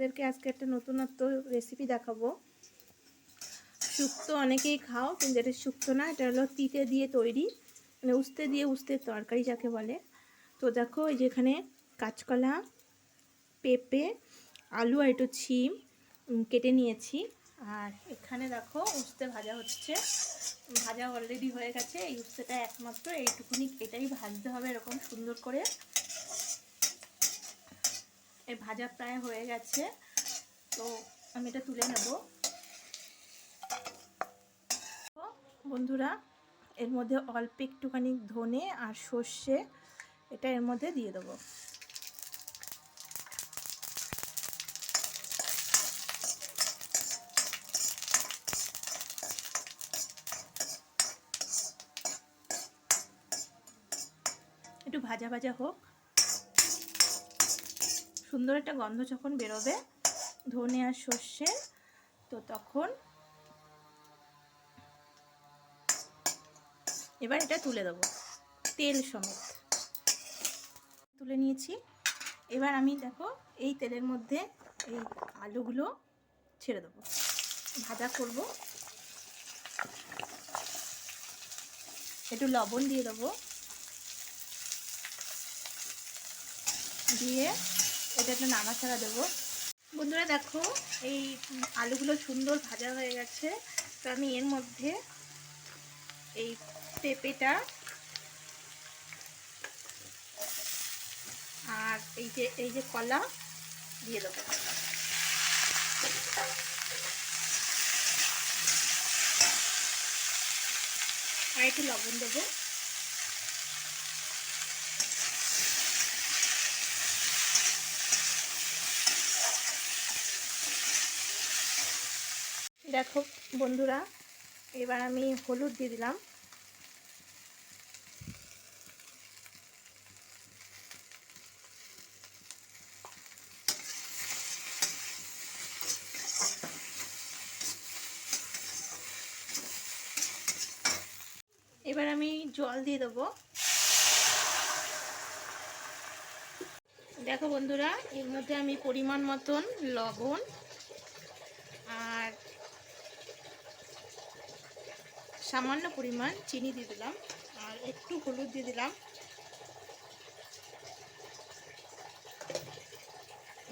তোমাদেরকে আজকে একটা নতুনত্ব রেসিপি দেখাবো। শুক্তো অনেকেই খাও, কিন্তু এটা শুক্তো না, এটা হলো তিতে দিয়ে তৈরি মানে উস্তে দিয়ে উস্তে তরকারি যাকে বলে। তো দেখো এই যেখানে কাঁচকলা, পেঁপে, আলু আর একটু ছিম কেটে নিয়েছি। আর এখানে দেখো উস্তে ভাজা হচ্ছে। ভাজা অলরেডি হয়ে গেছে, এই উস্তেটা একমাত্র, এইটুকুনি, এটাই ভাজতে হবে এরকম সুন্দর করে। এই ভাজা প্রায় হয়ে গেছে। তো আমি এটা তুলে নেব। বন্ধুরা, এর মধ্যে অল্প একটুখানি ধনে আর সর্ষে, এটা এর মধ্যে দিয়ে দেবো। একটু ভাজা ভাজা হোক। সুন্দর একটা গন্ধ যখন বেরোবে, ধনে আর সর্ষে, তো তখন এবার এটা তুলে দেবো, তেল সমেত। তুলে নিয়েছি। এবার আমি দেখো, এই তেলের মধ্যে এই আলুগুলো ছেড়ে দেবো। ভাজা করব। একটু লবণ দিয়ে দেবো। দিয়ে এটা একটা নাড়াচাড়া দেবো। বন্ধুরা দেখো, এই আলুগুলো সুন্দর ভাজা হয়ে গেছে। তো আমি এর মধ্যে এই পেঁপেটা আর এই যে এই যে কলা দিয়ে দেবো। আর একটু লবণ দেবো। দেখো, বন্ধুরা, এবার আমি হলুদ দিয়ে দিলাম। এবার আমি জল দিয়ে দেবো। দেখো, বন্ধুরা, এর মধ্যে আমি পরিমাণ মতন লবণ আর সামান্য পরিমাণ চিনি দিয়ে দিলাম আর একটু হলুদ দিয়ে দিলাম।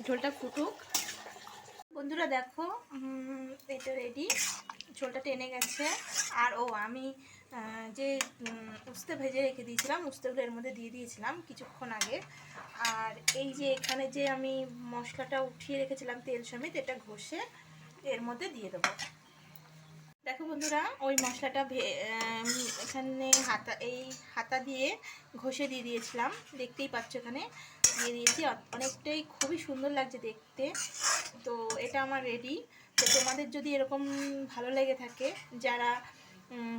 ঝোলটা ফুটুক। বন্ধুরা দেখো এটা রেডি ঝোলটা টেনে গেছে। আর ও, আমি যে উস্তে ভেজে রেখে দিয়েছিলাম, উস্তেগুলো এর মধ্যে দিয়ে দিয়েছিলাম কিছুক্ষণ আগে। আর এই যে, এখানে যে আমি মশলাটা উঠিয়ে রেখেছিলাম তেল সমেত, এটা ঘষে এর মধ্যে দিয়ে দেবো। দেখো বন্ধুরা, ওই মশলাটা এখানে হাতা এই হাতা দিয়ে ঘষে দিয়ে দিয়েছিলাম। দেখতেই পাচ্ছ এখানে দিয়ে দিয়েছি। অনেকটাই খুবই সুন্দর লাগছে দেখতে। তো এটা আমার রেডি তো তোমাদের যদি এরকম ভালো লেগে থাকে, যারা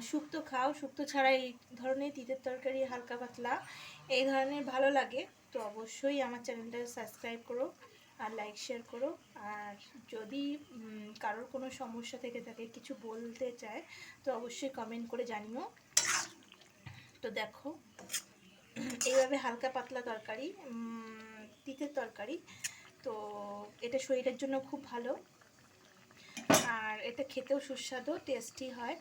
শুক্তো খাও, শুক্তো ছাড়া এই ধরনের তিতের তরকারি হালকা পাতলা, এই ধরনের ভালো লাগে, তো অবশ্যই আমার চ্যানেলটা সাবস্ক্রাইব করো। আর লাইক শেয়ার করো। আর যদি কারোর কোনো সমস্যা থেকে থাকে কিছু বলতে চায়, তো অবশ্যই কমেন্ট করে জানিও। তো দেখো, এইভাবে হালকা পাতলা তরকারি তিতের তরকারি। তো এটা শরীরের জন্য খুব ভালো। আর এটা খেতেও সুস্বাদু টেস্টি হয়।